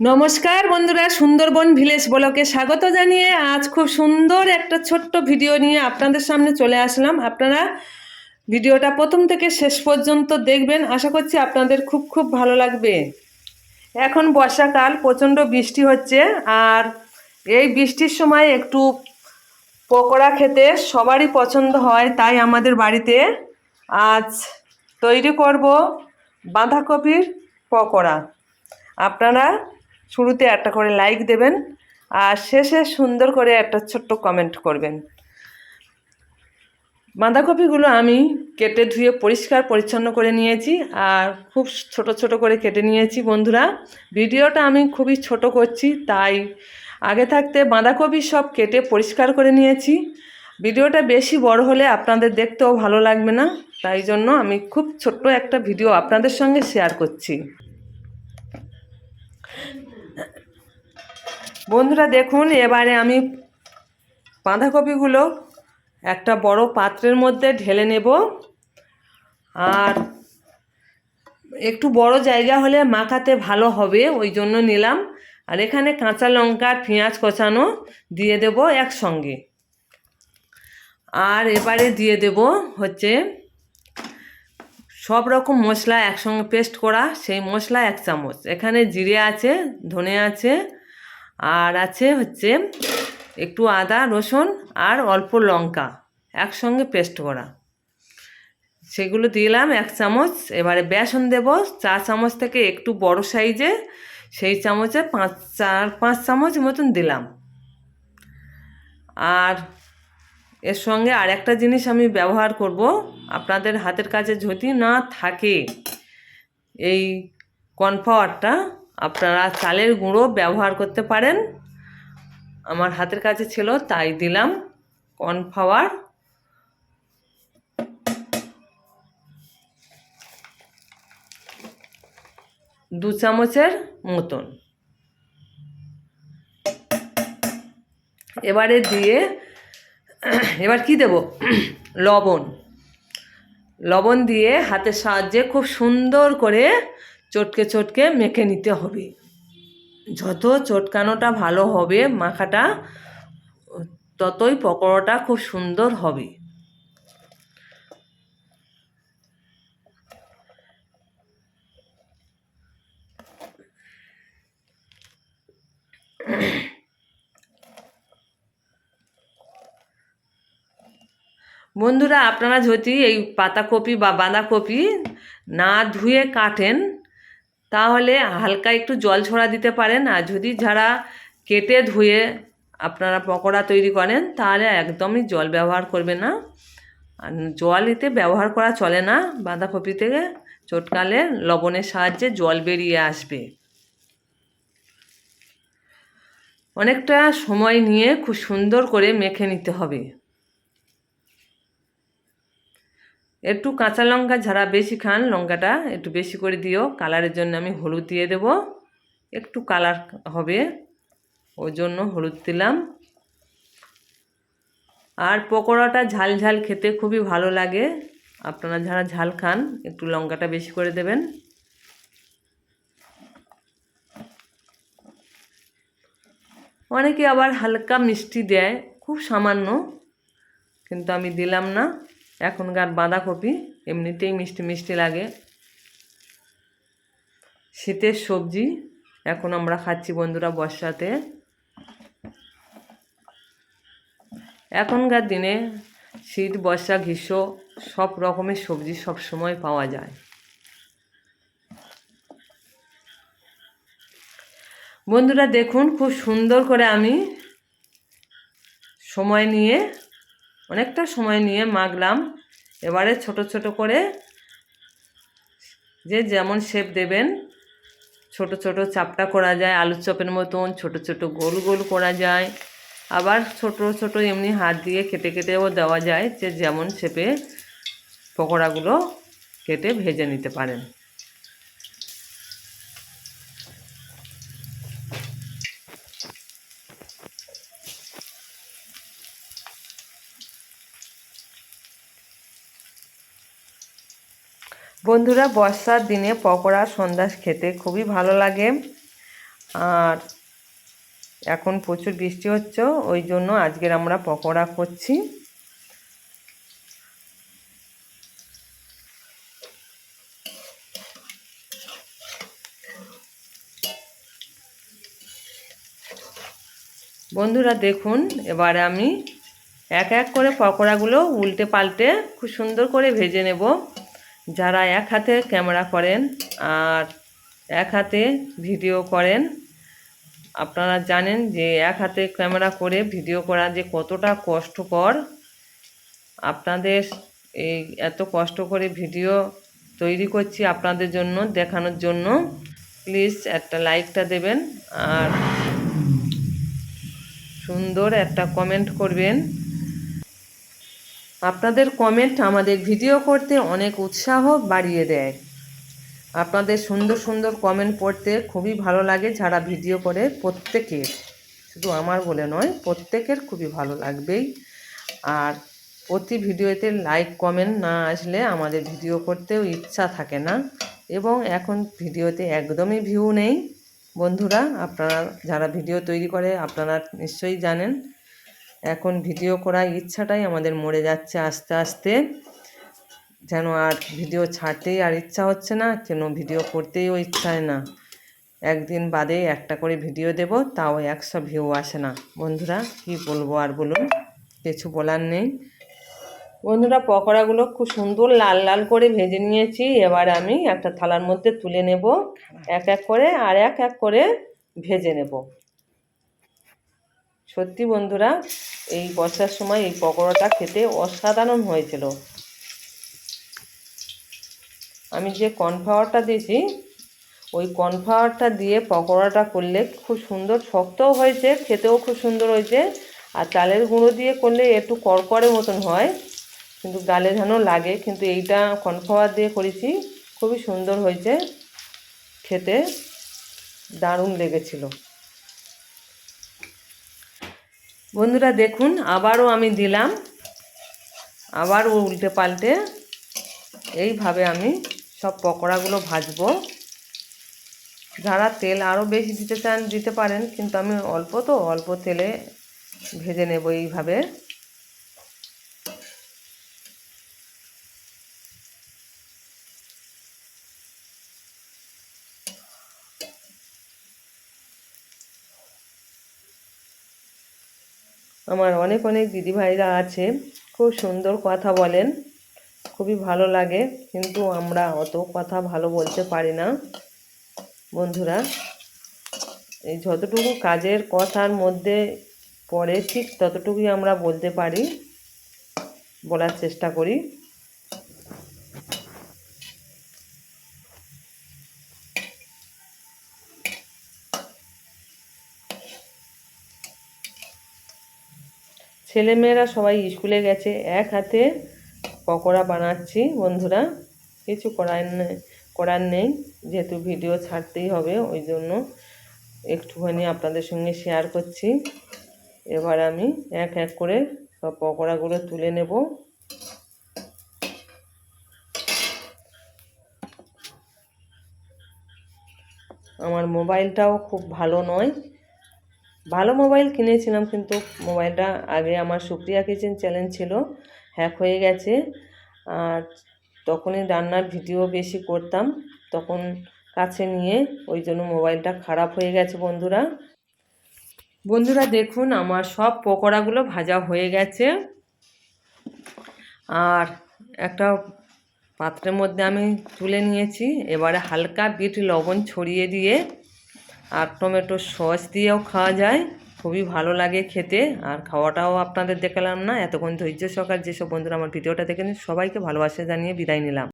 নমস্কার বন্ধুরা, সুন্দরবন ভিলেজ ব্লকে স্বাগত জানিয়ে আজ খুব সুন্দর একটা ছোট্ট ভিডিও নিয়ে আপনাদের সামনে চলে আসলাম। আপনারা ভিডিওটা প্রথম থেকে শেষ পর্যন্ত দেখবেন। আশা করছি আপনাদের খুব খুব ভালো লাগবে। এখন বর্ষাকাল, প্রচণ্ড বৃষ্টি হচ্ছে আর এই বৃষ্টির সময় একটু পকোড়া খেতে সবারই পছন্দ হয়, তাই আমাদের বাড়িতে আজ তৈরি করব বাঁধাকপির পকোড়া। আপনারা শুরুতে একটা করে লাইক দেবেন, আর শেষে সুন্দর করে একটা ছোট্ট কমেন্ট করবেন। বাঁধাকপিগুলো আমি কেটে ধুয়ে পরিষ্কার পরিচ্ছন্ন করে নিয়েছি, আর খুব ছোট ছোট করে কেটে নিয়েছি বন্ধুরা। ভিডিওটা আমি খুবই ছোট করছি, তাই আগে থাকতে বাঁধাকপি সব কেটে পরিষ্কার করে নিয়েছি। ভিডিওটা বেশি বড় হলে আপনাদের দেখতেও ভালো লাগবে না, তাই জন্য আমি খুব ছোট্ট একটা ভিডিও আপনাদের সঙ্গে শেয়ার করছি। বন্ধুরা দেখুন, এবারে আমি বাঁধাকপিগুলো একটা বড় পাত্রের মধ্যে ঢেলে নেব। আর একটু বড় জায়গা হলে মাখাতে ভালো হবে, ওই জন্য নিলাম। আর এখানে কাঁচা লঙ্কা পেঁয়াজ কষানো দিয়ে দেব একসঙ্গে। আর এবারে দিয়ে দেব হচ্ছে সব রকম মশলা একসঙ্গে পেস্ট করা, সেই মশলা এক চামচ। এখানে জিরে আছে, ধনে আছে আর আছে হচ্ছে একটু আদা, রসুন আর অল্প লঙ্কা একসঙ্গে পেস্ট করা। সেগুলো দিলাম এক চামচ। এবারে বেসন দেব। চা চামচ থেকে একটু বড় সাইজে সেই চামচে পাঁচ, চার, পাঁচ চামচ মতন দিলাম। আর এর সঙ্গে আর একটা জিনিস আমি ব্যবহার করব। আপনাদের হাতের কাছে যদি না থাকে এই কর্নফ্লাওয়ারটা আপনারা চালের গুঁড়ো ব্যবহার করতে পারেন। আমার হাতের কাছে ছিল, তাই দিলাম। কর্নফ্লাওয়ার। দু চামচের মতন। এবারে দিয়ে, এবার কি দেব? লবণ। লবণ দিয়ে হাতের সাহায্যে খুব সুন্দর করে চটকে চটকে মেখে নিতে হবে। যত চটকানোটা ভালো হবে, মাখাটা, ততই পকোড়াটা খুব সুন্দর হবে। বন্ধুরা, আপনারা যদি এই পাতাকপি বা বাঁধাকপি না ধুয়ে কাটেন তাহলে হালকা একটু জল ছড়া দিতে পারেন, আর যদি যারা কেটে ধুয়ে আপনারা পকোড়া তৈরি করেন, তাহলে একদমই জল ব্যবহার করবে না। আর জল এতে ব্যবহার করা চলে না, বাঁধাকপি থেকে চটকালে লবণের সাহায্যে জল বেরিয়ে আসবে। অনেকটা সময় নিয়ে খুব সুন্দর করে মেখে নিতে হবে। একটু কাঁচা লঙ্কা যারা বেশি খান লঙ্কাটা একটু বেশি করে দিও। কালারের জন্য আমি হলুদ দিয়ে দেব। একটু কালার হবে, ওই জন্য হলুদ দিলাম। আর পকোড়াটা ঝাল ঝাল খেতে খুবই ভালো লাগে। আপনারা যারা ঝাল খান, একটু লঙ্কাটা বেশি করে দেবেন। অনেকে আবার হালকা মিষ্টি দেয়, খুব সামান্য, কিন্তু আমি দিলাম না। এখনকার বাঁধাকপি, এমনিতেই মিষ্টি মিষ্টি লাগে। শীতের সবজি, এখন আমরা খাচ্ছি বন্ধুরা বর্ষাতে। এখনকার দিনে শীত, বর্ষা, গ্রীষ্ম, সব রকমের সবজি সব সময় পাওয়া যায়। বন্ধুরা দেখুন, খুব সুন্দর করে আমি সময় নিয়ে অনেকটা সময় নিয়ে মাখলাম। এবারে ছোট ছোট করে যে যেমন শেপ দেবেন, ছোট ছোট চাপটা করা যায়, আলুর চপের মতন, ছোট ছোট গোল গোল করা যায়। আবার ছোট ছোট এমনি হাত দিয়ে কেটে, কেটেও দেওয়া যায় যে যেমন শেপে পকোড়াগুলো কেটে ভেজে নিতে পারেন। বন্ধুরা, বর্ষার দিনে পকোড়া, সন্ধ্যাস খেতে খুবই ভালো লাগে। আর এখন প্রচুর বৃষ্টি হচ্ছে, ওই জন্য আজকের আমরা পকোড়া করছি। বন্ধুরা, দেখুন, এবারে আমি এক এক করে পকোড়াগুলো উল্টে পাল্টে খুব সুন্দর করে ভেজে নেব। যারা এক হাতে ক্যামেরা করেন আর এক হাতে ভিডিও করেন, আপনারা জানেন যে এক হাতে ক্যামেরা করে ভিডিও করা যে কতটা কষ্টকর। আপনাদের এই এত কষ্ট করে ভিডিও তৈরি করছি আপনাদের জন্য, দেখানোর জন্য। প্লিজ একটা লাইকটা দেবেন আর সুন্দর একটা কমেন্ট করবেন। আপনাদের কমেন্ট আমাদের ভিডিও করতে অনেক উৎসাহ বাড়িয়ে দেয়। আপনাদের সুন্দর সুন্দর কমেন্ট পড়তে খুবই ভালো লাগে যারা ভিডিও করে প্রত্যেকের। শুধু আমার বলে নয়, প্রত্যেকের খুবই ভালো লাগবেই। আর প্রতি ভিডিওতে লাইক কমেন্ট না আসলে আমাদের ভিডিও করতেও ইচ্ছা থাকে না। এবং এখন ভিডিওতে একদমই ভিউ নেই। বন্ধুরা, আপনারা যারা ভিডিও তৈরি করে, আপনারা নিশ্চয়ই জানেন এখন ভিডিও করার ইচ্ছাটাই আমাদের মরে যাচ্ছে আস্তে আস্তে। যেন আর ভিডিও ছাড়তেই আর ইচ্ছা হচ্ছে না, কেন ভিডিও করতেও ইচ্ছা হয় না। একদিন বাদে একটা করে ভিডিও দেব, তাও একশো ভিউ আসে না। বন্ধুরা, কি বলব আর বলুন, কিছু বলার নেই। বন্ধুরা, পকোড়াগুলো খুব সুন্দর লাল লাল করে ভেজে নিয়েছি। এবার আমি একটা থালার মধ্যে তুলে নেব, এক এক করে আর এক এক করে ভেজে নেব। সত্যি বন্ধুরা, এই বর্ষার সময় এই পকোড়াটা খেতে অসাধারণ হয়েছিল। আমি যে কর্নফ্লাওয়ারটা দিয়েছি, ওই কর্নফ্লাওয়ারটা দিয়ে পকোড়াটা করলে খুব সুন্দর, শক্তও হয়েছে, খেতেও খুব সুন্দর হয়েছে। আর চালের গুঁড়ো দিয়ে করলে একটু করকরে মতন হয়, কিন্তু গালে যেন লাগে, কিন্তু এইটা কর্নফ্লাওয়ার দিয়ে করেছি, খুবই সুন্দর হয়েছে, খেতে দারুণ লেগেছিল। বন্ধুরা দেখুন, আবারও আমি দিলাম। আবারও উল্টে পাল্টে এইভাবে আমি সব পকোড়াগুলো ভাজবো। যারা তেল আরও বেশি দিতে চান, দিতে পারেন, কিন্তু আমি অল্প তো, অল্প তেলে ভেজে নেব এইভাবে। আমার অনেক অনেক দিদিভাইরা আছে, খুব সুন্দর কথা বলেন, খুবই ভালো লাগে, কিন্তু আমরা অত কথা ভালো বলতে পারি না। বন্ধুরা, এই যতটুকু কাজের কথার মধ্যে পড়ে ঠিক ততটুকুই আমরা বলতে পারি, বলার চেষ্টা করি। ছেলেমেয়েরা সবাই স্কুলে গেছে, এক হাতে পকোড়া বানাচ্ছি বন্ধুরা। কিছু করার নেই করার নেই, যেহেতু ভিডিও ছাড়তেই হবে, ওই জন্য একটুখানি আপনাদের সঙ্গে শেয়ার করছি। এবার আমি এক এক করে সব পকোড়াগুলো তুলে নেব। আমার মোবাইলটাও খুব ভালো নয় ভালো মোবাইল কিনেছিলাম কিন্তু মোবাইলটা আগে আমার সুপ্রিয়া কিচেন চ্যানেল ছিল হ্যাক হয়ে গেছে। আর তখনই রান্নার ভিডিও বেশি করতাম, তখন কাছে নিয়ে ওই জন্য মোবাইলটা খারাপ হয়ে গেছে বন্ধুরা। বন্ধুরা দেখুন, আমার সব পকোড়াগুলো ভাজা হয়ে গেছে। আর একটা পাত্রের মধ্যে আমি তুলে নিয়েছি, এবারে হালকা বিট লবণ ছড়িয়ে দিয়ে আর টমেটো সস দিয়েও খাওয়া যায়। খুবই ভালো লাগে খেতে। আর খাওয়াটাও আপনাদের দেখালাম না। এতক্ষণ ধৈর্য সহকার যেসব বন্ধুরা আমার ভিডিওটা দেখেন সবাইকে ভালোবাসা জানিয়ে বিদায় নিলাম।